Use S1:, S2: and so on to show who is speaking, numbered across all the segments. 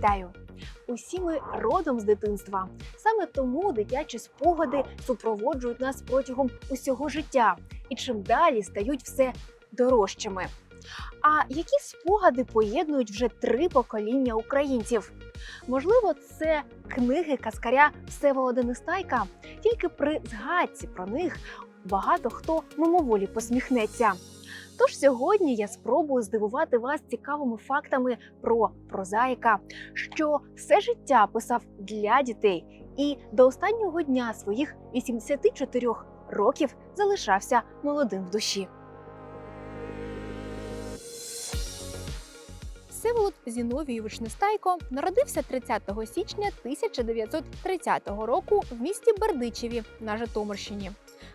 S1: Вітаю! Усі ми родом з дитинства. Саме тому дитячі спогади супроводжують нас протягом усього життя і чим далі стають все дорожчими. А які спогади поєднують вже три покоління українців? Можливо, це книги каскаря Всеволода Нестайка. Тільки при згадці про них багато хто мимоволі посміхнеться. Тож сьогодні я спробую здивувати вас цікавими фактами про прозаїка, що все життя писав для дітей і до останнього дня своїх 84 років залишався молодим в душі. Всеволод Зіновійович Нестайко народився 30 січня 1930 року в місті Бердичеві на Житомирщині.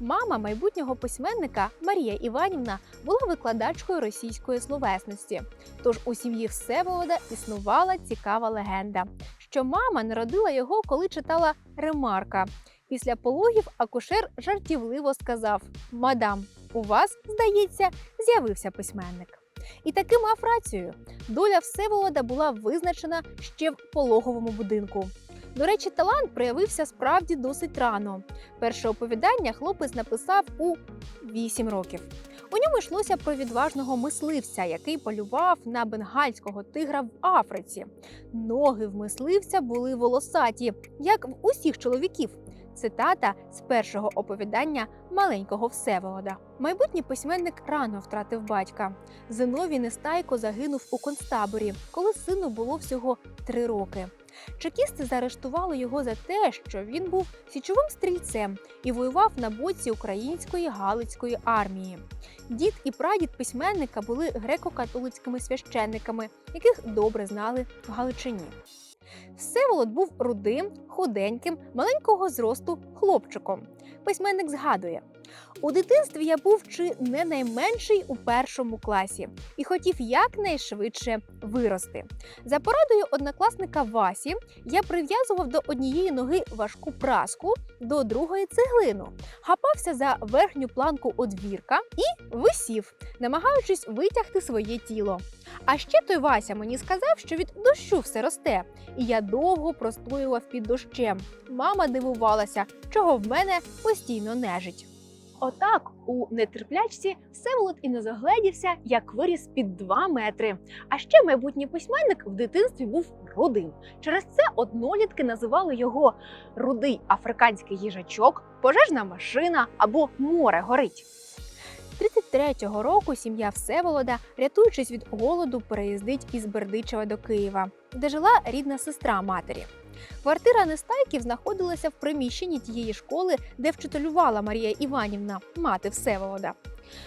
S1: Мама майбутнього письменника Марія Іванівна була викладачкою російської словесності. Тож у сім'ї Всеволода існувала цікава легенда, що мама народила його, коли читала ремарка. Після пологів акушер жартівливо сказав: Мадам, у вас, здається, з'явився письменник. І таки мав рацію. Доля Всеволода була визначена ще в пологовому будинку. До речі, талант проявився справді досить рано. Перше оповідання хлопець написав у 8 років. У ньому йшлося про відважного мисливця, який полював на бенгальського тигра в Африці. Ноги в мисливця були волосаті, як в усіх чоловіків. Цитата з першого оповідання маленького Всеволода. Майбутній письменник рано втратив батька. Зиновій Нестайко загинув у концтаборі, коли сину було всього три роки. Чекісти заарештували його за те, що він був січовим стрільцем і воював на боці української галицької армії. Дід і прадід письменника були греко-католицькими священниками, яких добре знали в Галичині. Всеволод був рудим, худеньким, маленького зросту хлопчиком. Письменник згадує: у дитинстві я був чи не найменший у першому класі і хотів якнайшвидше вирости. За порадою однокласника Васі я прив'язував до однієї ноги важку праску, до другої цеглину, хапався за верхню планку одвірка і висів, намагаючись витягти своє тіло. А ще той Вася мені сказав, що від дощу все росте, і я довго простоював під дощем. Мама дивувалася, чого в мене постійно нежить. Отак у нетерплячці Всеволод і не загледівся, як виріс під 2 метри. А ще майбутній письменник в дитинстві був рудим. Через це однолітки називали його рудий африканський їжачок, пожежна машина або море горить. 33-го року сім'я Всеволода, рятуючись від голоду, переїздить із Бердичева до Києва, де жила рідна сестра матері. Квартира Нестайків знаходилася в приміщенні тієї школи, де вчителювала Марія Іванівна, мати Всеволода.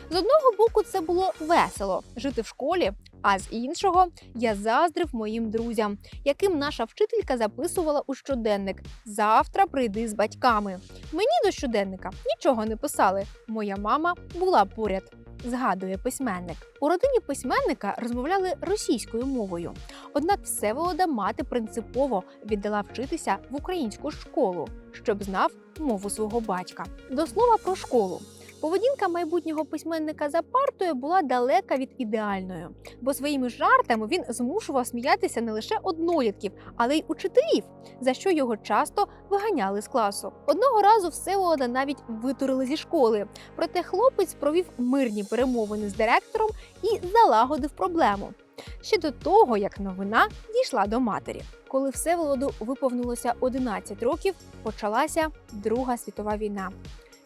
S1: З одного боку, це було весело жити в школі, а з іншого я заздрив моїм друзям, яким наша вчителька записувала у щоденник Завтра прийди з батьками. Мені до щоденника нічого не писали. Моя мама була поряд. Згадує письменник. У родині письменника розмовляли російською мовою. Однак Всеволода мати принципово віддала вчитися в українську школу, щоб знав мову свого батька. До слова про школу. Поведінка майбутнього письменника за партою була далека від ідеальної, бо своїми жартами він змушував сміятися не лише однолітків, але й учителів, за що його часто виганяли з класу. Одного разу Всеволода навіть витурили зі школи, проте хлопець провів мирні перемовини з директором і залагодив проблему. Ще до того, як новина дійшла до матері. Коли Всеволоду виповнилося 11 років, почалася Друга світова війна.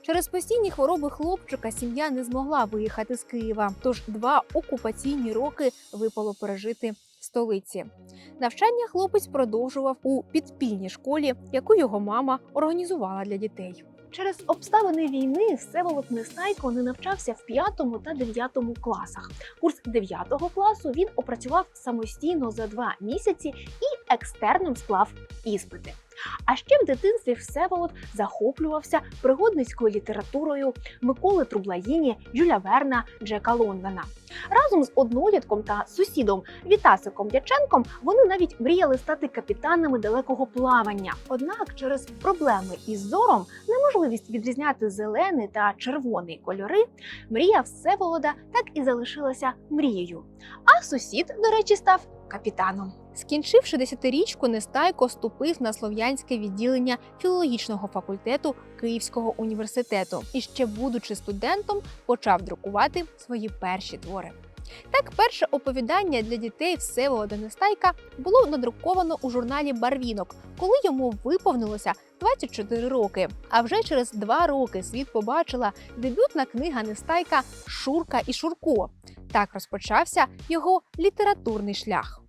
S1: Через постійні хвороби хлопчика сім'я не змогла виїхати з Києва, тож два окупаційні роки випало пережити столиці. Навчання хлопець продовжував у підпільній школі, яку його мама організувала для дітей. Через обставини війни Всеволод Нестайко не навчався в 5 та 9 класах. Курс 9 класу він опрацював самостійно за два місяці і екстерном склав іспити. А ще в дитинстві Всеволод захоплювався пригодницькою літературою Миколи Трублаїні, Жюля Верна, Джека Лондона. Разом з однолітком та сусідом Вітасиком Дяченком вони навіть мріяли стати капітанами далекого плавання. Однак через проблеми із зором, неможливість відрізняти зелений та червоний кольори, мрія Всеволода так і залишилася мрією. А сусід, до речі, став капітаном. Скінчивши десятирічку, Нестайко вступив на слов'янське відділення філологічного факультету Київського університету і ще, будучи студентом, почав друкувати свої перші твори. Так, перше оповідання для дітей Всеволода Нестайка було надруковано у журналі Барвінок, коли йому виповнилося 24 роки. А вже через два роки світ побачила дебютна книга Нестайка Шурка і Шурко. Так розпочався його літературний шлях.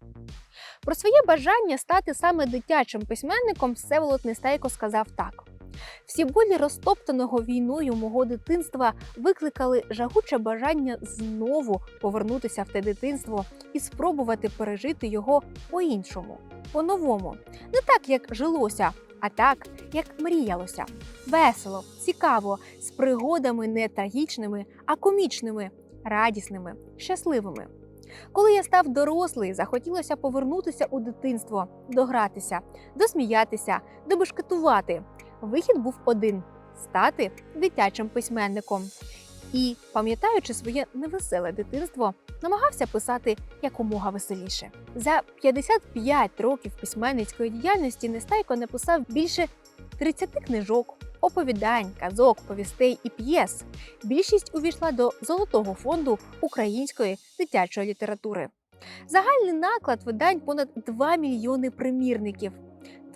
S1: Про своє бажання стати саме дитячим письменником Всеволод Нестайко сказав так. Всі болі розтоптаного війною мого дитинства викликали жагуче бажання знову повернутися в те дитинство і спробувати пережити його по-іншому, по-новому. Не так, як жилося, а так, як мріялося. Весело, цікаво, з пригодами не трагічними, а комічними, радісними, щасливими. Коли я став дорослий, захотілося повернутися у дитинство, догратися, досміятися, добешкетувати. Вихід був один стати дитячим письменником. І, пам'ятаючи своє невеселе дитинство, намагався писати якомога веселіше. За 55 років письменницької діяльності Нестайко написав більше 30 книжок, оповідань, казок, повістей і п'єс. Більшість увійшла до золотого фонду української дитячої літератури. Загальний наклад видань понад 2 мільйони примірників.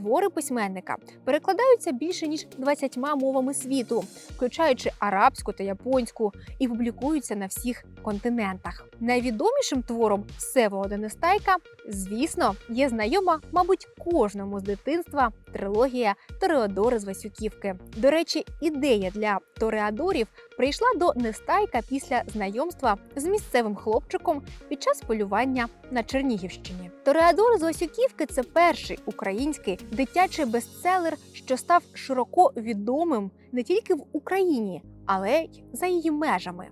S1: Твори письменника перекладаються більше ніж 20 мовами світу, включаючи арабську та японську, і публікуються на всіх континентах. Найвідомішим твором Всеволода Нестайка, звісно, є знайома, мабуть, кожному з дитинства трилогія Тореодори з Васюківки. До речі, ідея для Тореадорів прийшла до Нестайка після знайомства з місцевим хлопчиком під час полювання на Чернігівщині. Тореадори з Васюківки це перший український дитячий бестселер, що став широко відомим не тільки в Україні, але й за її межами.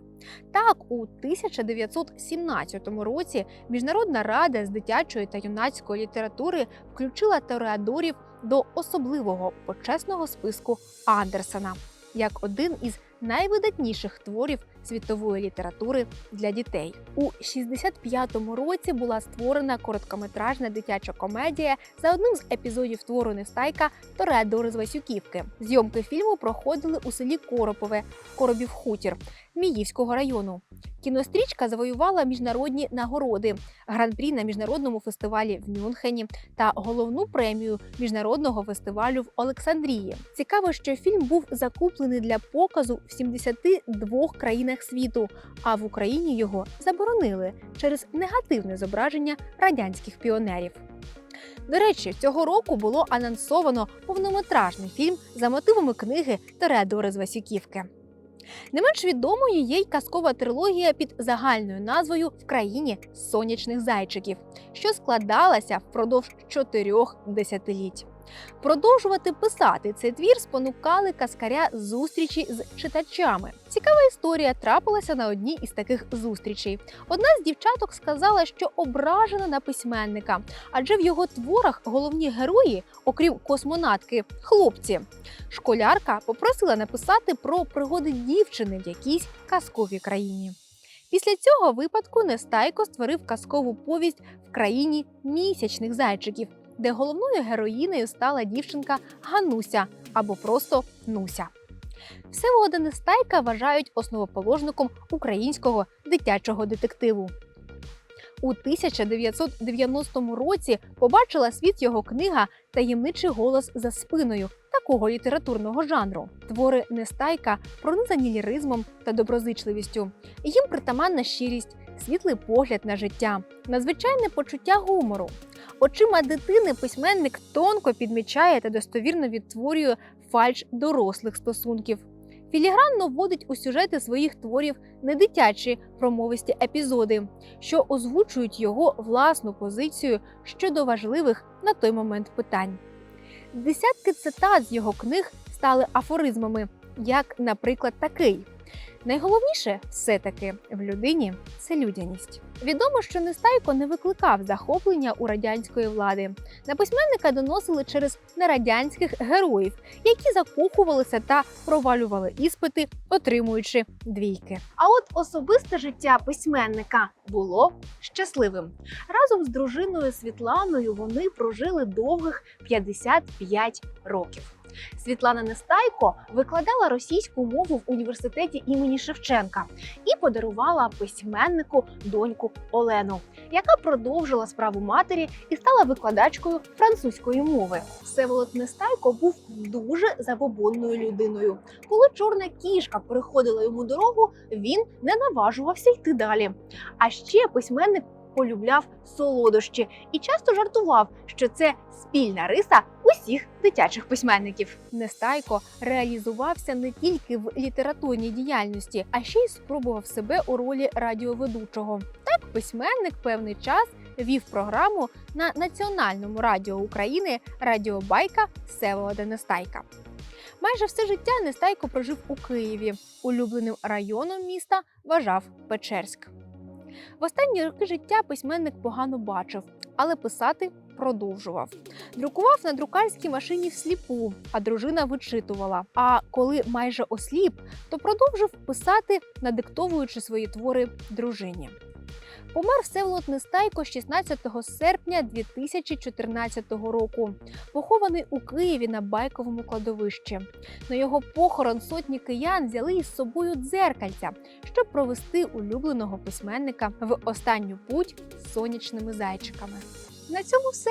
S1: Так, у 1917 році Міжнародна рада з дитячої та юнацької літератури включила Тореадорів до особливого почесного списку Андерсена як один із найвидатніших творів світової літератури для дітей. У 65-му році була створена короткометражна дитяча комедія за одним з епізодів твору Нестайка Тореадори з Васюківки. Зйомки фільму проходили у селі Коропове, Коробів Хутір Міївського району. Кінострічка завоювала міжнародні нагороди, гран-прі на міжнародному фестивалі в Мюнхені та головну премію міжнародного фестивалю в Олександрії. Цікаво, що фільм був закуплений для показу в 72 країнах світу, а в Україні його заборонили через негативне зображення радянських піонерів. До речі, цього року було анонсовано повнометражний фільм за мотивами книги Тореадори з Васюківки. Не менш відомою є й казкова трилогія під загальною назвою В країні сонячних зайчиків, що складалася впродовж чотирьох десятиліть. Продовжувати писати цей твір спонукали каскаря зустрічі з читачами. Цікава історія трапилася на одній із таких зустрічей. Одна з дівчаток сказала, що ображена на письменника, адже в його творах головні герої, окрім космонавтки, хлопці. Школярка попросила написати про пригоди дівчини в якійсь казковій країні. Після цього випадку Нестайко створив казкову повість в країні місячних зайчиків, де головною героїнею стала дівчинка Гануся або просто Нуся. Всеволода Нестайка вважають основоположником українського дитячого детективу. У 1990 році побачила світ його книга Таємничий голос за спиною такого літературного жанру. Твори Нестайка пронизані ліризмом та доброзичливістю. Їм притаманна щирість, світлий погляд на життя, надзвичайне почуття гумору. Очима дитини письменник тонко підмічає та достовірно відтворює фальш дорослих стосунків. Філігранно вводить у сюжети своїх творів недитячі промовисті епізоди, що озвучують його власну позицію щодо важливих на той момент питань. Десятки цитат з його книг стали афоризмами, як, наприклад, такий: Найголовніше все-таки в людині це людяність. Відомо, що Нестайко не викликав захоплення у радянської влади. На письменника доносили через нерадянських героїв, які закохувалися та провалювали іспити, отримуючи двійки. А от особисте життя письменника було щасливим. Разом з дружиною Світланою вони прожили довгих 55 років. Світлана Нестайко викладала російську мову в університеті імені Шевченка і подарувала письменнику доньку Олену, яка продовжила справу матері і стала викладачкою французької мови. Всеволод Нестайко був дуже забобонною людиною. Коли чорна кішка переходила йому дорогу, він не наважувався йти далі. А ще письменник полюбляв солодощі і часто жартував, що це спільна риса усіх дитячих письменників. Нестайко реалізувався не тільки в літературній діяльності, а ще й спробував себе у ролі радіоведучого. Так, письменник певний час вів програму на національному радіо України Радіобайка Всеволода Нестайка. Майже все життя Нестайко прожив у Києві. Улюбленим районом міста вважав Печерськ. В останні роки життя письменник погано бачив, але писати продовжував. Друкував на друкарській машині всліпу, а дружина вичитувала. А коли майже осліп, то продовжив писати, надиктовуючи свої твори дружині. Помер Всеволод Нестайко 16 серпня 2014 року. Похований у Києві на байковому кладовищі. На його похорон сотні киян взяли із собою дзеркальця, щоб провести улюбленого письменника в останню путь з сонячними зайчиками. На цьому все.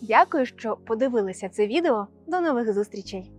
S1: Дякую, що подивилися це відео. До нових зустрічей!